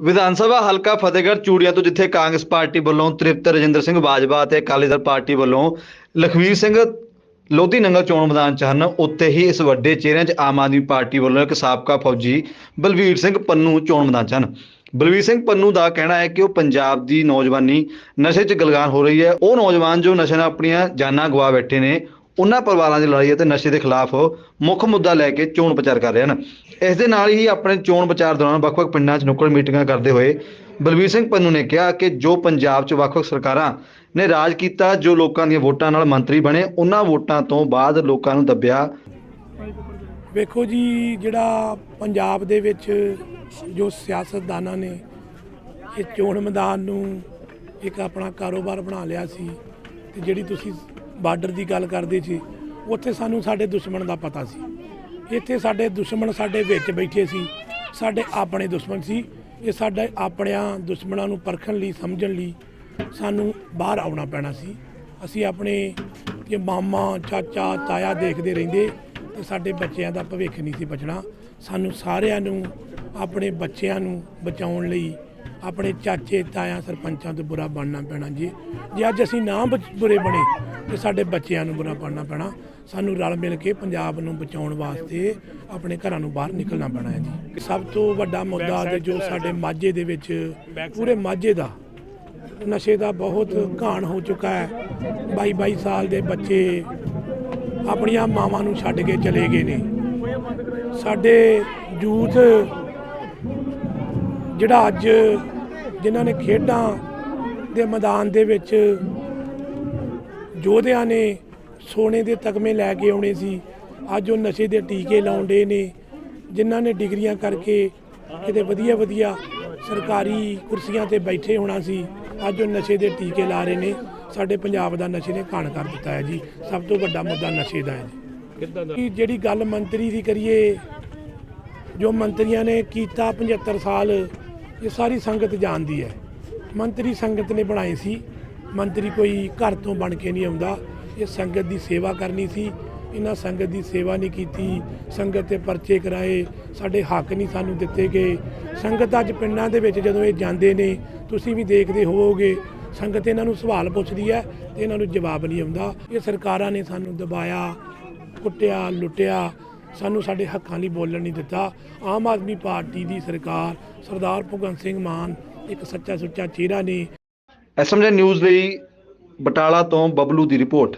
ਵਿਧਾਨ ਸਭਾ ਹਲਕਾ ਫਤਿਹਗੜ੍ਹ ਚੂੜੀਆਂ ਤੋਂ, ਜਿੱਥੇ ਕਾਂਗਰਸ ਪਾਰਟੀ ਵੱਲੋਂ ਤ੍ਰਿਪਤ ਰਜਿੰਦਰ ਸਿੰਘ ਬਾਜਵਾ ਅਤੇ ਅਕਾਲੀ ਦਲ ਪਾਰਟੀ ਵੱਲੋਂ ਲਖਵੀਰ ਸਿੰਘ ਲੋਧੀ ਨੰਗਲ ਚੋਣ ਮੈਦਾਨ 'ਚ ਹਨ, ਉੱਥੇ ਹੀ ਇਸ ਵੱਡੇ ਚਿਹਰਿਆਂ 'ਚ ਆਮ ਆਦਮੀ ਪਾਰਟੀ ਵੱਲੋਂ ਇੱਕ ਸਾਬਕਾ ਫੌਜੀ ਬਲਵੀਰ ਸਿੰਘ ਪੰਨੂ ਚੋਣ ਮੈਦਾਨ 'ਚ ਹਨ। ਬਲਵੀਰ ਸਿੰਘ ਪੰਨੂ ਦਾ ਕਹਿਣਾ ਹੈ ਕਿ ਉਹ ਪੰਜਾਬ ਦੀ ਨੌਜਵਾਨੀ ਨਸ਼ੇ 'ਚ ਗਲਗਾਨ ਹੋ ਰਹੀ ਹੈ। ਉਹ ਨੌਜਵਾਨ ਜੋ ਨਸ਼ੇ ਨਾਲ ਆਪਣੀਆਂ ਜਾਨਾਂ ਗਵਾ ਬੈਠੇ ਨੇ ਉਹਨਾਂ ਪਰਿਵਾਰਾਂ ਦੀ ਲੜਾਈ ਅਤੇ ਨਸ਼ੇ ਦੇ ਖਿਲਾਫ ਮੁੱਖ ਮੁੱਦਾ ਲੈ ਕੇ ਚੋਣ ਪ੍ਰਚਾਰ ਕਰ ਰਹੇ ਹਨ। ਇਸ ਦੇ ਨਾਲ ਹੀ ਆਪਣੇ ਚੋਣ ਪ੍ਰਚਾਰ ਦੌਰਾਨ ਵੱਖ-ਵੱਖ ਪਿੰਡਾਂ 'ਚ ਨੁੱਕੜ ਮੀਟਿੰਗਾਂ ਕਰਦੇ ਹੋਏ ਬਲਵੀਰ ਸਿੰਘ ਪੰਨੂ ਨੇ ਕਿਹਾ ਕਿ ਜੋ ਪੰਜਾਬ 'ਚ ਵੱਖ-ਵੱਖ ਸਰਕਾਰਾਂ ਨੇ ਰਾਜ ਕੀਤਾ, ਜੋ ਲੋਕਾਂ ਦੀਆਂ ਵੋਟਾਂ ਨਾਲ ਮੰਤਰੀ ਬਣੇ, ਉਹਨਾਂ ਵੋਟਾਂ ਤੋਂ ਬਾਅਦ ਲੋਕਾਂ ਨੂੰ ਦੱਬਿਆ। ਵੇਖੋ ਜੀ, ਜਿਹੜਾ ਪੰਜਾਬ ਦੇ ਵਿੱਚ ਜੋ ਸਿਆਸਤਦਾਨਾਂ ਨੇ ਇਹ ਚੋਣ ਮੈਦਾਨ ਨੂੰ ਇੱਕ ਆਪਣਾ ਕਾਰੋਬਾਰ ਬਣਾ ਲਿਆ ਸੀ ਤੇ ਜਿਹੜੀ ਤੁਸੀਂ ਬਾਰਡਰ ਦੀ ਗੱਲ ਕਰਦੇ ਸੀ, ਉੱਥੇ ਸਾਨੂੰ ਸਾਡੇ ਦੁਸ਼ਮਣ ਦਾ ਪਤਾ ਸੀ। ਇੱਥੇ ਸਾਡੇ ਦੁਸ਼ਮਣ ਸਾਡੇ ਵਿੱਚ ਬੈਠੇ ਸੀ, ਸਾਡੇ ਆਪਣੇ ਦੁਸ਼ਮਣ ਸੀ, ਇਹ ਸਾਡੇ ਆਪਣਿਆਂ ਦੁਸ਼ਮਣਾਂ ਨੂੰ ਪਰਖਣ ਲਈ, ਸਮਝਣ ਲਈ ਸਾਨੂੰ ਬਾਹਰ ਆਉਣਾ ਪੈਣਾ ਸੀ। ਅਸੀਂ ਆਪਣੇ ਕਿ ਮਾਮਾ, ਚਾਚਾ, ਤਾਇਆ ਦੇਖਦੇ ਰਹਿੰਦੇ ਤੇ ਸਾਡੇ ਬੱਚਿਆਂ ਦਾ ਭਵਿੱਖ ਨਹੀਂ ਸੀ ਬਚਣਾ। ਸਾਨੂੰ ਸਾਰਿਆਂ ਨੂੰ, ਆਪਣੇ ਬੱਚਿਆਂ ਨੂੰ ਬਚਾਉਣ ਲਈ ਆਪਣੇ ਚਾਚੇ ਤਾਇਆ ਸਰਪੰਚਾਂ ਤੋਂ ਬੁਰਾ ਬਣਨਾ ਪੈਣਾ ਜੀ। ਜੇ ਅੱਜ ਅਸੀਂ ਨਾ ਬੁਰੇ ਬਣੇ ਤੇ ਸਾਡੇ ਬੱਚਿਆਂ ਨੂੰ ਬੁਰਾ ਬਣਨਾ ਪੈਣਾ। ਸਾਨੂੰ ਰਲ ਮਿਲ ਕੇ ਪੰਜਾਬ ਨੂੰ ਬਚਾਉਣ ਵਾਸਤੇ ਆਪਣੇ ਘਰਾਂ ਨੂੰ ਬਾਹਰ ਨਿਕਲਣਾ ਪੈਣਾ ਹੈ ਜੀ। ਸਭ ਤੋਂ ਵੱਡਾ ਮੁੱਦਾ ਤੇ ਜੋ ਸਾਡੇ ਮਾਝੇ ਦੇ ਵਿੱਚ ਪੂਰੇ ਮਾਝੇ ਦਾ ਨਸ਼ੇ ਦਾ ਬਹੁਤ ਘਾਣ ਹੋ ਚੁੱਕਾ ਹੈ। 22 22 ਸਾਲ ਦੇ ਬੱਚੇ ਆਪਣੀਆਂ ਮਾਵਾਂ ਨੂੰ ਛੱਡ ਕੇ ਚਲੇ ਗਏ ਨੇ। ਸਾਡੇ ਯੂਥ ਜਿਹੜਾ ਅੱਜ ਜਿਨ੍ਹਾਂ ਨੇ ਖੇਡਾਂ ਦੇ ਮੈਦਾਨ ਦੇ ਵਿੱਚ ਯੋਧਿਆਂ ਨੇ ਸੋਨੇ ਦੇ ਤਗਮੇ ਲੈ ਕੇ ਆਉਣੇ ਸੀ ਅੱਜ ਉਹ ਨਸ਼ੇ ਦੇ ਟੀਕੇ ਲਾਉਂਦੇ ਨੇ ਜਿਨ੍ਹਾਂ ਨੇ ਡਿਗਰੀਆਂ ਕਰਕੇ ਕਿਤੇ ਵਧੀਆ ਵਧੀਆ ਸਰਕਾਰੀ ਕੁਰਸੀਆਂ ਤੇ ਬੈਠੇ ਹੋਣਾ ਸੀ ਅੱਜ ਉਹ ਨਸ਼ੇ ਦੇ ਟੀਕੇ ਲਾ ਰਹੇ ਨੇ ਸਾਡੇ ਪੰਜਾਬ ਦਾ ਨਸ਼ੇ ਨੇ ਘਾਣ ਕਰ ਦਿੱਤਾ ਹੈ ਜੀ ਸਭ ਤੋਂ ਵੱਡਾ ਮੁੱਦਾ ਨਸ਼ੇ ਦਾ ਹੈ ਜੀ। ਕਿ ਜਿਹੜੀ ਗੱਲ ਮੰਤਰੀ ਦੀ ਕਰੀਏ ਜੋ ਮੰਤਰੀਆਂ ਨੇ ਕੀਤਾ 75 ਸਾਲ ਇਹ ਸਾਰੀ ਸੰਗਤ ਜਾਣਦੀ ਹੈ। ਮੰਤਰੀ ਸੰਗਤ ਨੇ ਬਣਾਏ ਸੀ। ਮੰਤਰੀ ਕੋਈ ਘਰ ਤੋਂ ਬਣ ਕੇ ਨਹੀਂ ਆਉਂਦਾ। ਇਹ ਸੰਗਤ ਦੀ ਸੇਵਾ ਕਰਨੀ ਸੀ। ਇਹਨਾਂ ਸੰਗਤ ਦੀ ਸੇਵਾ ਨਹੀਂ ਕੀਤੀ। ਸੰਗਤ ਤੇ ਪਰਚੇ ਕਰਾਏ। ਸਾਡੇ ਹੱਕ ਨਹੀਂ ਸਾਨੂੰ ਦਿੱਤੇ ਗਏ। ਸੰਗਤ ਅੱਜ ਪਿੰਡਾਂ ਦੇ ਵਿੱਚ ਜਦੋਂ ਇਹ ਜਾਂਦੇ ਨੇ, ਤੁਸੀਂ ਵੀ ਦੇਖਦੇ ਹੋਵੋਗੇ। ਸੰਗਤ ਇਹਨਾਂ ਨੂੰ ਸਵਾਲ ਪੁੱਛਦੀ ਹੈ ਤੇ ਇਹਨਾਂ ਨੂੰ ਜਵਾਬ ਨਹੀਂ ਆਉਂਦਾ। ਇਹ ਸਰਕਾਰਾਂ ਨੇ ਸਾਨੂੰ ਦਬਾਇਆ, ਕੁੱਟਿਆ, ਲੁੱਟਿਆ। ਸਾਨੂੰ ਸਾਡੇ ਹੱਕਾਂ ਲਈ ਬੋਲਣ ਨਹੀਂ ਦਿੱਤਾ। ਆਮ ਆਦਮੀ ਪਾਰਟੀ ਦੀ ਸਰਕਾਰ ਸਰਦਾਰ ਭਗਵੰਤ ਸਿੰਘ ਮਾਨ ਇੱਕ ਸੱਚਾ ਸੁੱਚਾ ਚਿਹਰਾ ਨੇ। ਐਸਐਮਜੀ ਨਿਊਜ਼ ਲਈ ਬਟਾਲਾ ਤੋਂ ਬਬਲੂ ਦੀ ਰਿਪੋਰਟ।